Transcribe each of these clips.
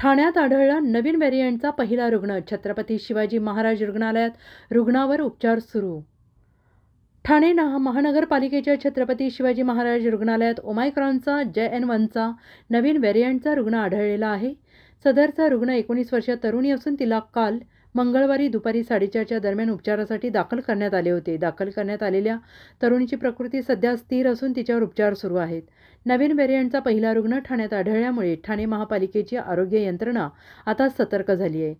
ठाण्यात आढळला नवीन व्हेरियंटचा पहिला रुग्ण छत्रपती शिवाजी महाराज रुग्णालयात रुग्णावर उपचार सुरू. ठाणे ना महानगरपालिकेच्या छत्रपती शिवाजी महाराज रुग्णालयात ओमायक्रॉनचा जे एन वनचा नवीन व्हेरियंटचा रुग्ण आढळलेला आहे. सदरचा रुग्ण एकोणीस वर्षीय तरुणी असून तिला काल मंगळवारी दुपारी साडेचारच्या दरम्यान उपचारासाठी दाखल करण्यात आले होते. दाखल करण्यात आलेल्या तरुणीची प्रकृती सध्या स्थिर असून तिच्यावर उपचार सुरू आहेत. नवीन व्हेरियंटचा पहिला रुग्ण ठाण्यात आढळल्यामुळे ठाणे महापालिकेची आरोग्य यंत्रणा आता सतर्क झाली आहे.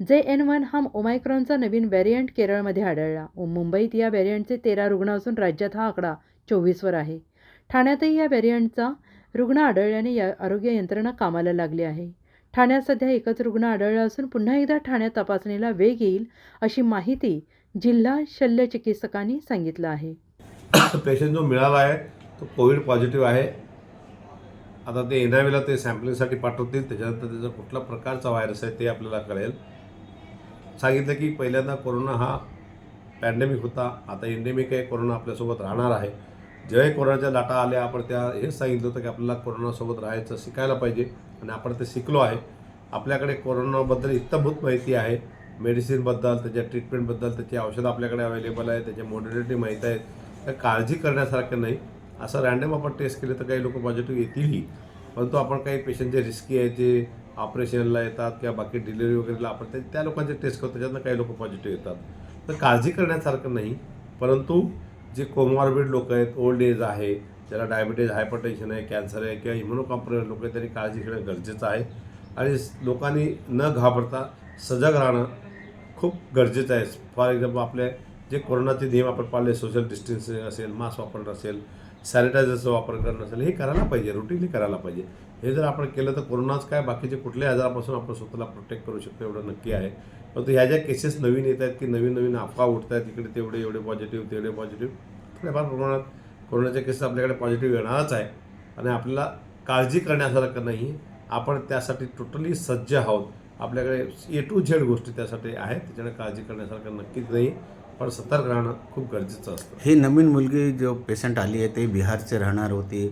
जे एन वन हा ओमायक्रॉनचा नवीन व्हेरियंट केरळमध्ये आढळला. मुंबईत या व्हेरियंटचे तेरा रुग्ण असून राज्यात हा आकडा चोवीसवर आहे. ठाण्यातही या व्हेरियंटचा रुग्ण आढळल्याने या आरोग्य यंत्रणा कामाला लागली आहे. ठाण्यात सध्या एकच रुग्ण आढळला असून पुन्हा एकदा ठाण्यात तपासणीला वेग येईल अशी माहिती जिल्हा शल्य चिकित्सकांनी सांगितलं आहे. पेशंट जो मिळाला आहे तो कोविड पॉझिटिव्ह आहे. आता ते एनआयवीला ते सॅम्पलिंगसाठी पाठवतील त्याच्यानंतर त्याचा कुठला प्रकारचा व्हायरस आहे ते आपल्याला कळेल. सांगितलं की पहिल्यांदा कोरोना हा पॅन्डेमिक होता आता एंडेमिक आहे कोरोना आपल्यासोबत राहणार आहे. जेव्हाही कोरोनाच्या लाटा आल्या आपण त्या हेच सांगितलं होतं की आपल्याला कोरोनासोबत राहायचं शिकायला पाहिजे. आणि आपण ते शिकलो आहे. आपल्याकडे कोरोनाबद्दल इत्तभूत माहिती आहे. मेडिसिनबद्दल त्याच्या ट्रीटमेंटबद्दल त्याची औषधं आपल्याकडे अवेलेबल आहे त्याच्या मॉडिलिटी माहीत आहेत. तर काळजी करण्यासारखं नाही. असं रॅन्डम आपण टेस्ट केले तर काही लोक पॉझिटिव्ह येतीलही. परंतु आपण काही पेशंट जे रिस्की आहे जे ऑपरेशनला येतात किंवा बाकी डिलिव्हरी वगैरेला आपण त्या लोकांचे टेस्ट करतो त्याच्यातनं काही लोक पॉझिटिव्ह येतात. तर काळजी करण्यासारखं नाही. परंतु जे कोमॉर्बिड लोक आहेत ओल्ड एज आहे ज्याला डायबिटीज हायपरटेन्शन आहे कॅन्सर आहे किंवा इम्युनोकॉम्प्रेस लोक आहेत त्यांनी काळजी घेणं गरजेचं आहे. आणि लोकांनी न घाबरता सजग राहणं खूप गरजेचं आहे. फॉर एक्झाम्पल आपले जे कोरोनाचे नियम आपण पाळले सोशल डिस्टन्सिंग असेल मास्क वापरणं असेल सॅनिटायझरचा वापर करणं असेल हे करायला पाहिजे रुटीनली करायला पाहिजे. हे जर आपण केलं तर कोरोनाच काय बाकीचे कुठल्याही आजारापासून आपण स्वतःला प्रोटेक्ट करू शकतो एवढं नक्की आहे. परंतु ह्या ज्या केसेस नवीन येत आहेत की नवीन नवीन अफवा उठत आहेत तिकडे तेवढे एवढे पॉझिटिव्ह तेवढे पॉझिटिव्ह थोड्याफार प्रमाणात कोरोनाच्या केसेस आपल्याकडे पॉझिटिव्ह येणारच आहे. आणि आपल्याला काळजी करण्यासारखं नाही. आपण त्यासाठी टोटली सज्ज आहोत. आपल्याकडे ए टू झेड गोष्टी त्यासाठी आहेत. त्याच्याकडे काळजी करण्यासारखं नक्कीच नाही. पण सतर्क राहणं खूप गरजेचं असतं. ही नवीन मुलगी जो पेशंट आली आहे ते बिहारचे राहणार होती.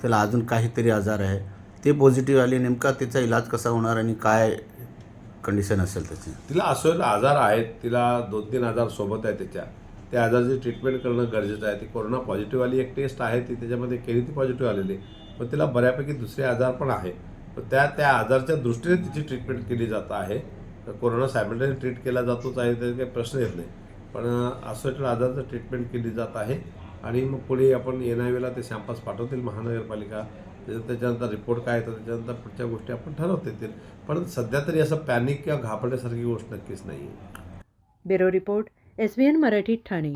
त्याला अजून काहीतरी आजार आहे. ते पॉझिटिव्ह आली नेमका त्याचा इलाज कसा होणार आणि काय कंडिशन असेल त्याची? तिला असलेले आजार आहेत. तिला दोन तीन आजार सोबत आहे त्याच्या. त्या आजाराची ट्रीटमेंट करणं गरजेचं आहे. ती कोरोना पॉझिटिव्ह आली एक टेस्ट आहे. ती त्याच्यामध्ये केली ती पॉझिटिव्ह आलेली. पण तिला बऱ्यापैकी दुसरे आजार पण आहे. त्या त्या आजारच्या दृष्टीने तिची ट्रीटमेंट केली जात आहे. कोरोना सायमल्टेनियस ट्रीट केला जातोच आहे तर काही प्रश्न येत नाही. पण असं आजाराचं ट्रीटमेंट केली जात आहे. आणि मग पुढे आपण एन आय वेला ते सॅम्पल्स पाठवतील महानगरपालिका. त्याच्यानंतर रिपोर्ट काय येतात त्याच्यानंतर पुढच्या गोष्टी आपण ठरवता येतील. पण सध्या तरी असं पॅनिक किंवा घाबरण्यासारखी गोष्ट नक्कीच नाही आहे bureau report S B N Marathi Thane.